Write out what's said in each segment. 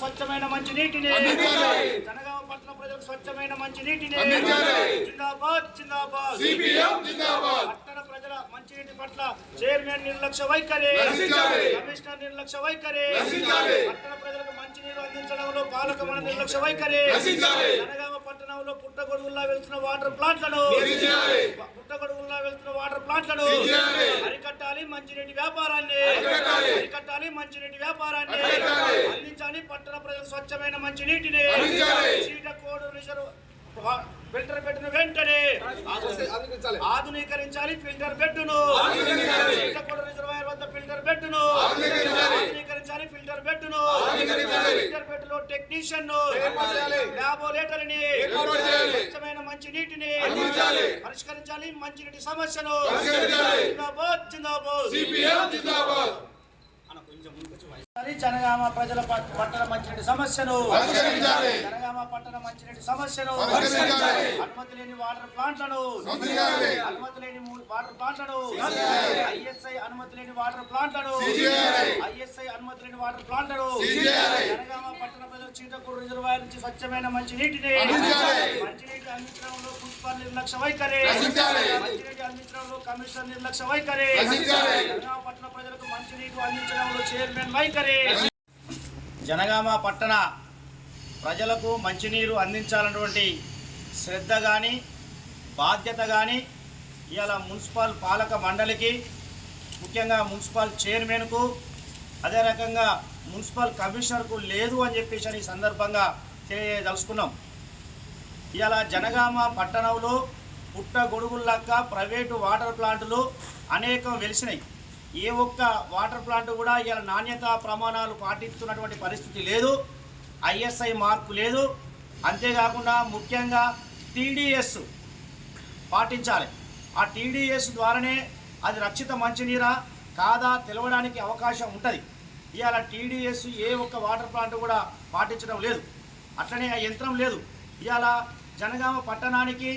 స్వచ్ఛమైన మంచి నీటిని. జనగామ పట్టణ ప్రజలకు స్వచ్ఛమైన మంచి నీటిని. జిందాబాద్ జిందాబాద్. పట్టణ ప్రజల మంచినీటి పట్ల చైర్మన్ నిర్లక్ష్య వైఖరి. కమిషనర్ నిర్లక్ష్య వైఖరి. పట్టణ ప్రజలకు మంచినీరు అందించడంలో పాలక మన నిర్లక్ష్య వైఖరి. జనగామ పట్టణంలో పుట్టగొడుగుల్లా వెళ్తున్న వాటర్ ప్లాంట్లను పుట్టగొడుగుల్లా వెళ్తున్న వాటర్ ప్లాంట్లను అరికట్టాలి మంచినీటి వ్యాపారాన్ని. అరికట్టాలి. మంచినీటి వ్యాపారాన్ని. అందించాలి పట్టణ ప్రజలకు స్వచ్ఛమైన మంచినీటిని. చీటకోడు రిజర్వ్ ఫిల్టర్ బెడ్ను వెంటనే ఆధునీకరించాలి. ఫిల్టర్ బెడ్ను చీటకోడు రిజర్వాయర్ వద్ద ఫిల్టర్ బెడ్ను ఫిల్టర్ బెడ్ను ఫిల్టర్ బెడ్లో టెక్నీషియన్ ల్యాబోరేటరీని. స్వచ్ఛమైన మంచి నీటిని. పరిష్కరించాలి మంచినీటి సమస్యను. జిందాబాద్ జిందాబాద్. అన్న కొంచెం వాయిస్. జనగామ ప్రజల పట్- పట్టణ మంచినీటి సమస్యను. జనగామ పట్టణ మంచినీటి సమస్యను అనుమతి లేని వాటర్ ప్లాంట్లను. అనుమతి లేని వాటర్ ప్లాంట్లను. ఐఎస్ఐ అనుమతి లేని వాటర్ ప్లాంట్లను. ఐఎస్ఐ అనుమతి లేని వాటర్ ప్లాంట్లను. జనగామ పట్టణ ప్రజల చీటకూరు రిజర్వాయర్ నుంచి స్వచ్ఛమైన మంచి నీటిని నిర్లక్ష్య వైఖరి అందించడంలో కమిషనర్ నిర్లక్ష్య వైఖరి జనగామ పట్టణ ప్రజలకు మంచినీటి అందించడంలో చైర్మన్ వైఖరి జనగామ పట్టణ ప్రజలకు మంచినీరు అందించాలన్నటువంటి శ్రద్ధ కానీ బాధ్యత కానీ ఇవాళ మున్సిపల్ పాలక మండలికి ముఖ్యంగా మున్సిపల్ చైర్మన్కు అదే రకంగా మున్సిపల్ కమిషనర్కు లేదు అని చెప్పేసి అని ఈ సందర్భంగా తెలియదలుచుకున్నాం ఇలా జనగామ పట్టణంలో పుట్ట గొడుగులక్క ప్రైవేటు వాటర్ ప్లాంట్లు అనేకం వెలిసినాయి. ఏ ఒక్క వాటర్ ప్లాంట్ కూడా ఇలా నాణ్యత ప్రమాణాలు పాటిస్తున్నటువంటి పరిస్థితి లేదు. ఐఎస్ఐ మార్కు లేదు. అంతేకాకుండా ముఖ్యంగా టీడీఎస్ పాటించాలి. ఆ టీడీఎస్ ద్వారానే అది రక్షిత మంచినీరా కాదా తెలవడానికి అవకాశం ఉంటుంది. ఇవాళ టీడీఎస్ ఏ ఒక్క వాటర్ ప్లాంట్ కూడా పాటించడం లేదు. అట్లనే ఆ యంత్రం లేదు. ఇవాళ జనగామ పట్టణానికి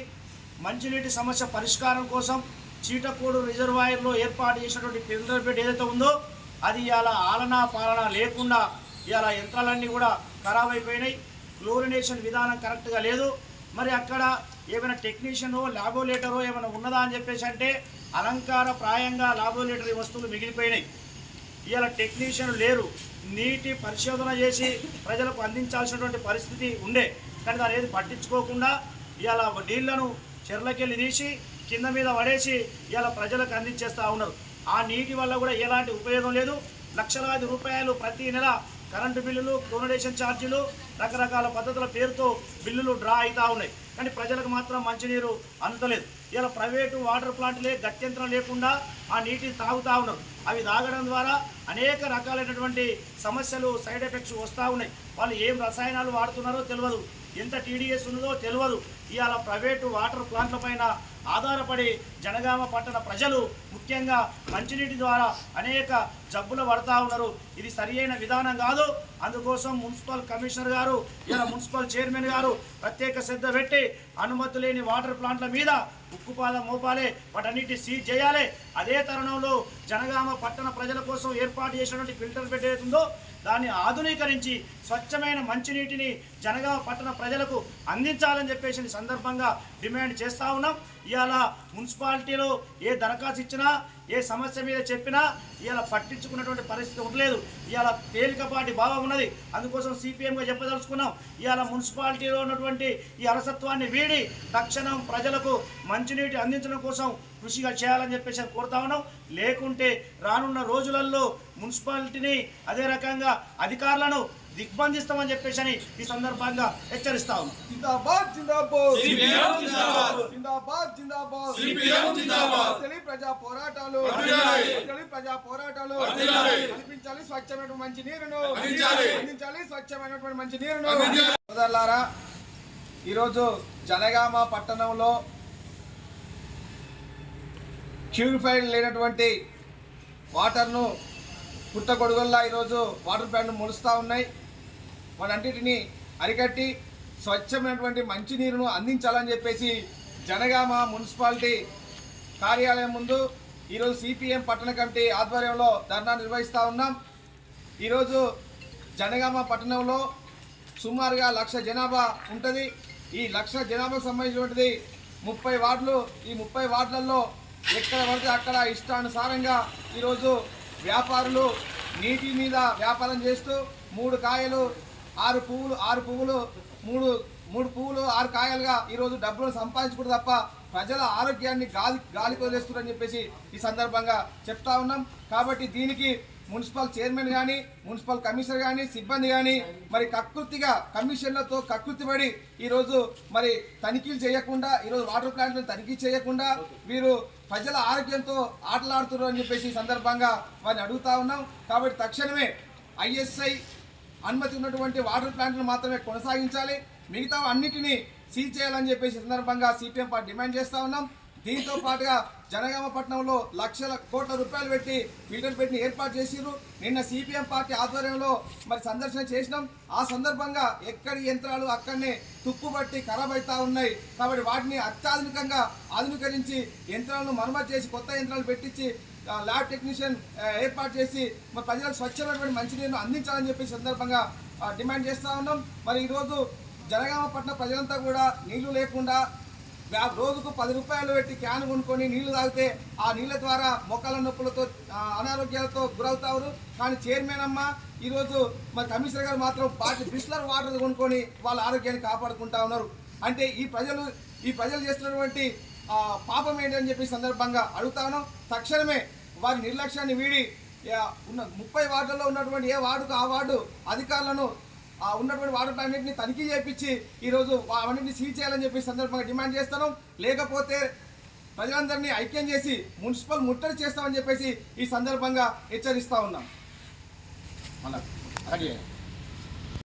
మంచినీటి సమస్య పరిష్కారం కోసం చీటకోడు రిజర్వాయర్లో ఏర్పాటు చేసినటువంటి ఫిల్టర్ బెడ్ ఏదైతే ఉందో అది ఇలా ఆలనా పాలన లేకుండా ఇలా యంత్రాలన్నీ కూడా ఖరాబ్ అయిపోయినాయి. క్లోరినేషన్ విధానం కరెక్ట్గా లేదు. మరి అక్కడ ఏమైనా టెక్నీషియనో లాబోరేటరో ఏమైనా ఉన్నదా అని చెప్పేసి అంటే అలంకార ప్రాయంగా లాబోరేటరీ వస్తువులు మిగిలిపోయినాయి. ఇవాళ టెక్నీషియన్ లేరు. నీటి పరిశోధన చేసి ప్రజలకు అందించాల్సినటువంటి పరిస్థితి ఉండే. కానీ దాని ఏది పట్టించుకోకుండా ఇవాళ నీళ్ళను చెర్లకెళ్ళి తీసి కింద మీద పడేసి ఇలా ప్రజలకు అందించేస్తూ ఉన్నారు. ఆ నీటి వల్ల కూడా ఎలాంటి ఉపయోగం లేదు. లక్షలాది రూపాయలు ప్రతి నెల కరెంటు బిల్లులు డొనేషన్ ఛార్జీలు రకరకాల పద్ధతుల పేరుతో బిల్లులు డ్రా అవుతూ ఉన్నాయి. కానీ ప్రజలకు మాత్రం మంచినీరు అందలేదు ఇలా ప్రైవేటు వాటర్ ప్లాంట్లే గత్యంతరం లేకుండా ఆ నీటిని తాగుతూ ఉన్నారు. అవి తాగడం ద్వారా అనేక రకాలైనటువంటి సమస్యలు సైడ్ ఎఫెక్ట్స్ వస్తూ ఉన్నాయి. వాళ్ళు ఏం రసాయనాలు వాడుతున్నారో తెలియదు ఎంత టీడీఎస్ ఉన్నదో తెలియదు ఇవాళ ప్రైవేటు వాటర్ ప్లాంట్ల పైన ఆధారపడి జనగామ పట్టణ ప్రజలు ముఖ్యంగా మంచినీటి ద్వారా అనేక జబ్బులు పడతా ఉన్నారు. ఇది సరియైన విధానం కాదు. అందుకోసం మున్సిపల్ కమిషనర్ గారు ఇలా మున్సిపల్ చైర్మన్ గారు ప్రత్యేక శ్రద్ధ పెట్టి అనుమతి లేని వాటర్ ప్లాంట్ల మీద ఉక్కుపాదం మోపాలి వాటన్నిటి సీజ్ చేయాలి. అదే తరుణంలో జనగామ పట్టణ ప్రజల కోసం ఏర్పాటు చేసినటువంటి ఫిల్టర్ బెడ్ ఏదైతుందో దాన్ని ఆధునీకరించి స్వచ్ఛమైన మంచినీటిని జనగామ పట్టణ ప్రజలకు అందించాలని చెప్పేసి సందర్భంగా డిమాండ్ చేస్తూ ఉన్నాం. ఇవాళ మున్సిపాలిటీలో ఏ దరఖాస్తు ఇచ్చినా ఏ సమస్య మీద చెప్పినా ఇవాళ పట్టించుకున్నటువంటి పరిస్థితి ఉండలేదు ఇవాళ తేలికపాటి భావం ఉన్నది. అందుకోసం సిపిఎంగా చెప్పదలుచుకున్నాం. ఇవాళ మున్సిపాలిటీలో ఉన్నటువంటి ఈ అలసత్వాన్ని వీడి తక్షణం ప్రజలకు మంచినీటి అందించడం కోసం కృషిగా చేయాలని చెప్పేసి కోరుతా ఉన్నాం. లేకుంటే రానున్న రోజులలో మున్సిపాలిటీని అదే రకంగా అధికారులను దిగ్బంధిస్తామని చెప్పేసి అని ఈ సందర్భంగా హెచ్చరిస్తా ఉన్నాం. జిందాబాద్ జిందాబాద్. జిందాబాద్. జిందాబాద్ తెలుగు ప్రజా పోరాటాలు. తెలుగు ప్రజా పోరాటాలు. కల్పించాలి స్వచ్ఛమైనటువంటి మంచి నీరును అందించాలి స్వచ్ఛమైనటువంటి మంచి నీరును సోదరులారా ఈరోజు జనగామ పట్టణంలో ప్యూరిఫైడ్ లేనటువంటి వాటర్ను పుట్టగొడుగుల్లా ఈరోజు వాటర్ ప్లాంట్లు మొలుస్తూ ఉన్నాయి. వాటన్నిటిని అరికట్టి స్వచ్ఛమైనటువంటి మంచినీరును అందించాలని చెప్పేసి జనగామ మున్సిపాలిటీ కార్యాలయం ముందు ఈరోజు సిపిఎం పట్టణ కమిటీ ఆధ్వర్యంలో ధర్నా నిర్వహిస్తూ ఉన్నాం. ఈరోజు జనగామ పట్టణంలో సుమారుగా లక్ష జనాభా ఉంటుంది. ఈ లక్ష జనాభాకు సంబంధించినటువంటిది ముప్పై వార్డులు. ఈ ముప్పై వార్డులలో ఎక్కడ పడితే అక్కడ ఇష్టానుసారంగా ఈరోజు వ్యాపారులు నీటి మీద వ్యాపారం చేస్తూ మూడు కాయలు ఆరు పువ్వులు ఆరు పువ్వులు మూడు మూడు పువ్వులు ఆరు కాయలుగా ఈరోజు డబ్బులు సంపాదించుకుంటూ తప్ప ప్రజల ఆరోగ్యాన్ని గాలి గాలికి వదిలేస్తున్నారని చెప్పేసి ఈ సందర్భంగా చెప్తా ఉన్నాం. కాబట్టి దీనికి మున్సిపల్ చైర్మన్ కానీ మున్సిపల్ కమిషనర్ కానీ సిబ్బంది కానీ మరి కకృతిగా కమిషన్లతో కకృతిపడి ఈరోజు మరి తనిఖీలు చేయకుండా ఈరోజు వాటర్ ప్లాంట్లను తనిఖీ చేయకుండా వీరు ప్రజల ఆరోగ్యంతో ఆటలాడుతున్నారు అని చెప్పేసి ఈ సందర్భంగా వారిని అడుగుతా ఉన్నాం. కాబట్టి తక్షణమే ఐఎస్ఐ అనుమతి ఉన్నటువంటి వాటర్ ప్లాంట్ను మాత్రమే కొనసాగించాలి. మిగతా అన్నిటినీ సీల్ చేయాలని చెప్పేసి సందర్భంగా సిపిఎం పార్టీ డిమాండ్ చేస్తూ ఉన్నాం. దీంతో పాటుగా జనగామ పట్టణంలో లక్షల కోట్ల రూపాయలు పెట్టి ఫిల్టర్ పెట్టి ఏర్పాటు చేసిరు నిన్న సిపిఎం పార్టీ ఆధ్వర్యంలో మరి సందర్శన చేసినాం. ఆ సందర్భంగా ఎక్కడి యంత్రాలు అక్కడనే తుప్పుబట్టి ఖరాబ్ అవుతా ఉన్నాయి. కాబట్టి వాటిని అత్యాధునికంగా ఆధునీకరించి యంత్రాలను మరమ్మతు చేసి కొత్త యంత్రాలు పెట్టించి ల్యాబ్ టెక్నీషియన్ ఏర్పాటు చేసి మరి ప్రజలకు స్వచ్ఛమైనటువంటి మంచినీరును అందించాలని చెప్పి సందర్భంగా డిమాండ్ చేస్తూ ఉన్నాం. మరి ఈరోజు జనగామ పట్టణ ప్రజలంతా కూడా నీళ్ళు లేకుండా రోజుకు పది రూపాయలు పెట్టి క్యాన్ కొనుక్కొని నీళ్ళు తాగితే ఆ నీళ్ళ ద్వారా మొక్కల నొప్పులతో అనారోగ్యాలతో గురవుతారు. కానీ చైర్మన్ అమ్మ ఈరోజు మరి కమిషనర్ గారు మాత్రం పార్టీ బిస్లర్ వాటర్ కొనుక్కొని వాళ్ళ ఆరోగ్యాన్ని కాపాడుకుంటా ఉన్నారు. అంటే ఈ ప్రజలు ఈ ప్రజలు చేస్తున్నటువంటి పాపం ఏంటని చెప్పి సందర్భంగా అడుగుతాను తక్షణమే వారి నిర్లక్ష్యాన్ని వీడి ఉన్న ముప్పై వార్డుల్లో ఉన్నటువంటి ఏ వార్డుకు ఆ వార్డు అధికారులను ఆ ఉన్నటువంటి వాటర్ అన్నింటినీ తనిఖీ చేయించి ఈరోజు అవన్నింటినీ సీల్ చేయాలని చెప్పి సందర్భంగా డిమాండ్ చేస్తాను లేకపోతే ప్రజలందరినీ ఐక్యం చేసి మున్సిపల్ ముట్టడి చేస్తామని చెప్పేసి ఈ సందర్భంగా హెచ్చరిస్తూ ఉన్నాం. మళ్ళీ అలాగే.